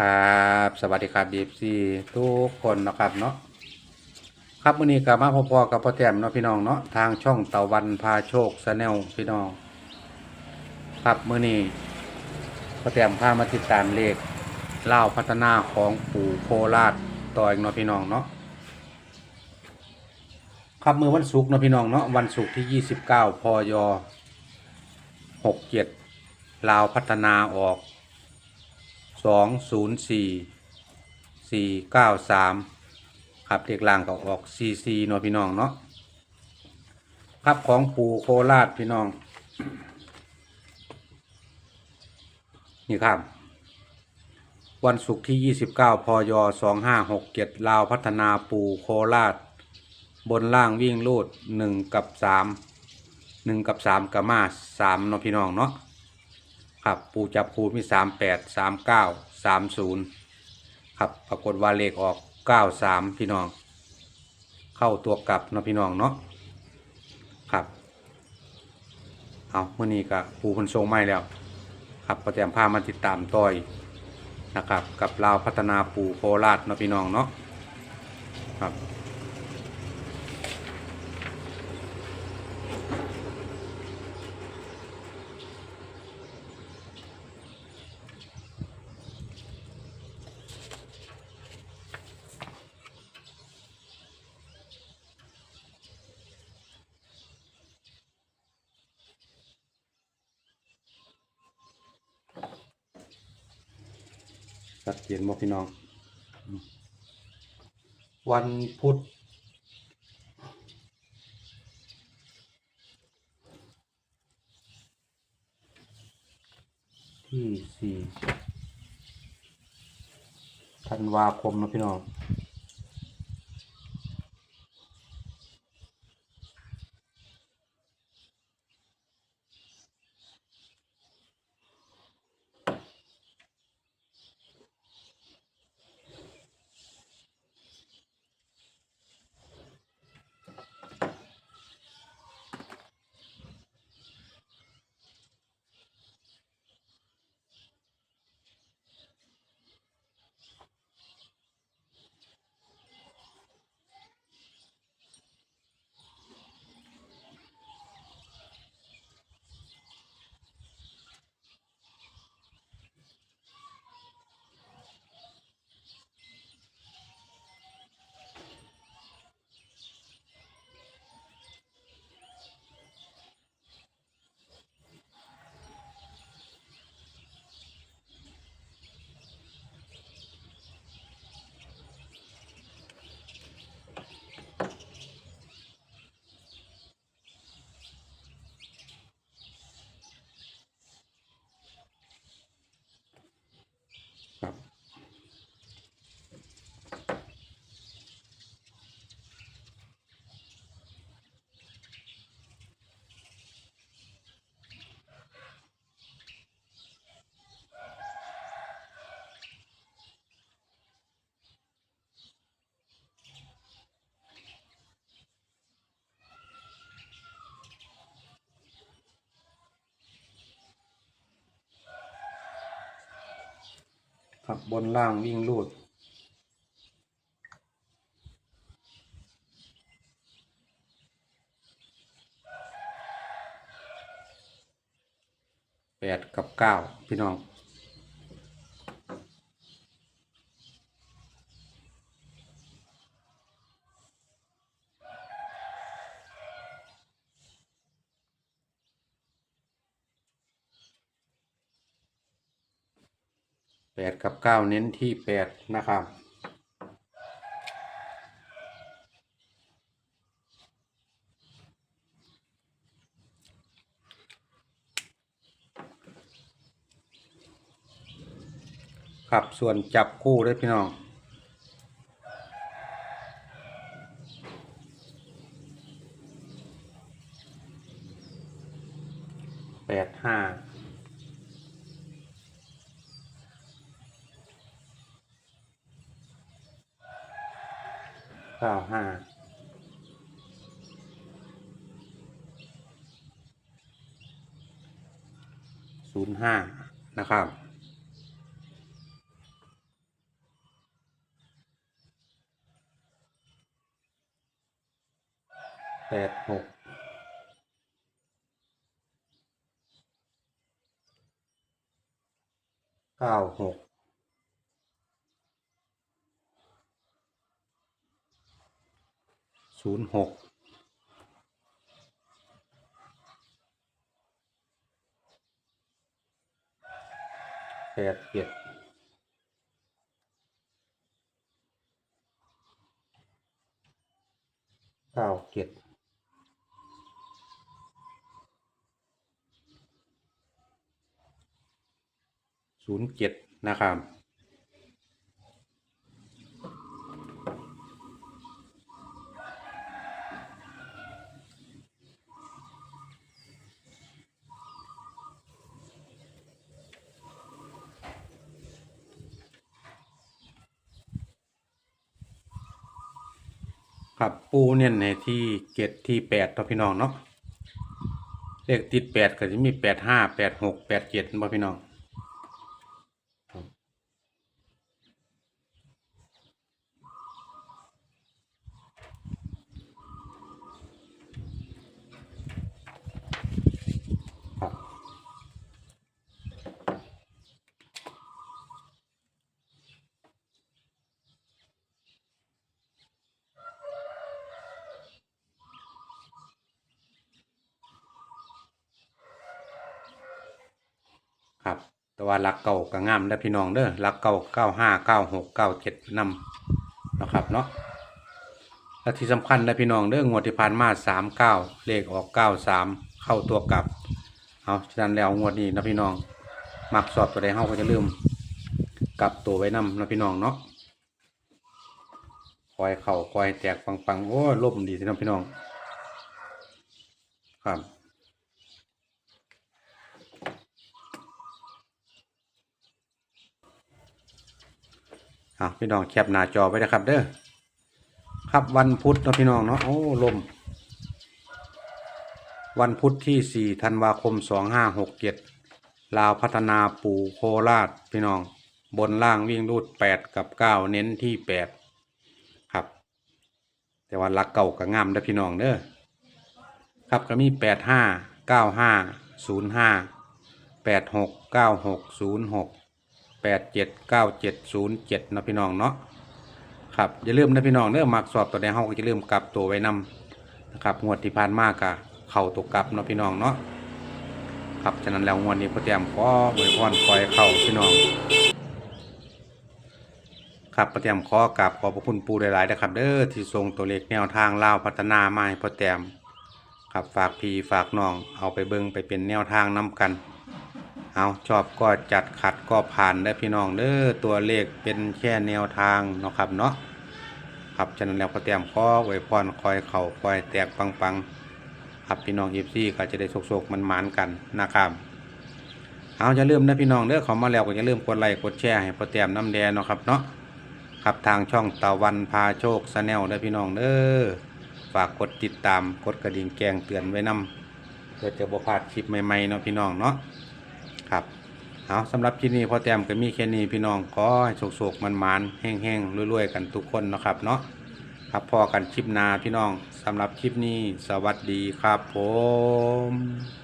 ครับสวัสดีครับบีฟซีทุกคนนะครับเนาะครับวันนี้กลับมาพอๆกับพ่อแต้มเนาะพี่น้องเนาะทางช่องตะวันพาโชคสแนลพี่น้อง ครับมื้อนี้พ่อแต้มพามาติดตามเลขเล่าพัฒนาของปู่โคราชต่ออีกเนาะพี่น้องเนาะครับมือวันศุกร์เนาะพี่น้องเนาะวันศุกร์ที่ 29 พย 67ลาวพัฒนาออก สองศูนย์สี่สี่เก้าสามครับเด็กล่างก็ออกซีซีเนาะพี่น้องเนาะครับของปูโคราชพี่น้อง นี่ครับ วันศุกร์ที่ 29 พย 2567 ลาวพัฒนาปูโคราช บนล่างวิ่งลูด1กับ 3 1 กับ 3กับมา3เนาะพี่น้องเนาะ ครับปูจับคูมีสามแปดสามเก้าสามศูนย์ครับปรากฏว่าเลขออกเก้าสามพี่น้อง เข้าตัวกลับเนาะพี่น้องเนาะครับเอาเมื่อนี้ก็ปูคนทรงไม่แล้ว ครับประแจมพามาติดตามต่อยนะครับ กับลาวพัฒนาปูโคราชเนาะพี่น้องเนาะครับ ชัดเจนบ่พี่น้อง วันพุธที่สี่ธันวาคมนะพี่น้อง ครับบนล่างวิ่งลูด แปดกับเก้าพี่น้อง แปดกับเก้าเน้นที่แปดนะครับ ครับส่วนจับคู่ด้วยพี่น้อง เก้าห้าศูนย์ห้านะครับแปดหกเก้าหก ศูนย์หกแปดเจ็ดเก้าเจ็ดศูนย์เจ็ดนะครับ ครับปูเนี่ยในที่เกตที่แปดต่อพี่น้องเนาะเลขติดแปดก็จะมีแปดห้าแปดหกแปดเจ็ดบ่พี่น้อง ครับ แต่ว่าลักเก่าก็งามได้พี่น้องเด้อลักเก่าเก้าห้าเก้าหกเก้าเจ็ดนำนะครับเนาะและที่สำคัญได้พี่น้องเด้องวดที่ผ่านมาสามเก้าเลขออกเก้าสามเข้าตัวกลับเอาฉะนั้นแล้วงวดนี้นะพี่น้องมักสอบตัวใดเฮาก็จะลืมกลับตัวไว้นำนะพี่น้องเนาะคอยเข่าคอยแตกปังๆโอ้ล่มดีสินาะพี่น้อง ครับ อะพี่น้องแคปหน้าจอไว้นะครับ เด้อครับวันพุธเนาะพี่น้องเนาะโอ้ลม วันพุธที่ 4 ธันวาคม 2567 ลาวพัฒนาปูโคราชพี่น้อง บนล่างวิ่งรูด 8 กับ 9 เน้นที่ 8 ครับ แต่ว่าลักเก่ากับงามเด้อพี่น้องเด้อครับก็มี 85 95 05 86 96 06 87 97 07นะพี่น้องเนาะครับอย่าลืมนะพี่น้องเด้อมักสอบตัวใดเฮาก็จะลืมกลับตัวไว้นำนะครับงวดที่ผ่านมากะเข้าตัวกลับนะพี่น้องเนาะครับฉะนั้นแล้วงวดนี้พ่อแต้มก็บริพรคอยเข้าพี่น้องครับพ่อแต้มขอกราบขอบพระคุณปูหลายๆนะครับ เด้อที่ส่งตัวเลขแนวทางล่าพัฒนามาให้พ่อแต้มครับฝากพี่ฝากน้องเอาไปเบิ่งไปเป็นแนวทางนํกัน เอาชอบก็จัดขัดก็ผ่านได้พี่น้องเด้อตัวเลขเป็นแค่แนวทางเนาะครับเนาะครับฉะนั้นแล้วพอเตรียมข้อไว้พรคอยเข่าคอยแตกปังๆครับพี่น้องเอฟซีก็จะได้โศกๆมันมานๆกันนะครับเอาจะเริ่มนะพี่น้องเด้อเขามาแล้วก็จะเริ่มกดไลค์กดแชร์ให้พอเตรียมน้ำแดงเนาะครับเนาะครับทางช่องตะวันพาโชคสแนลได้พี่น้องเด้อฝากกดติดตามกดกระดิ่งแจ้งเตือนไว้นำเพื่อจะบ่พลาดคลิปใหม่ๆเนาะพี่น้องเนาะ ครับเอาสำหรับที่นี่พอแต้มก็มีแค่นี้พี่น้องขอให้โศกๆมันๆแห้งๆรวยๆกันทุกคนนะครับเนาะครับพอกันคลิปนาพี่น้องสำหรับคลิปนี้สวัสดีครับผม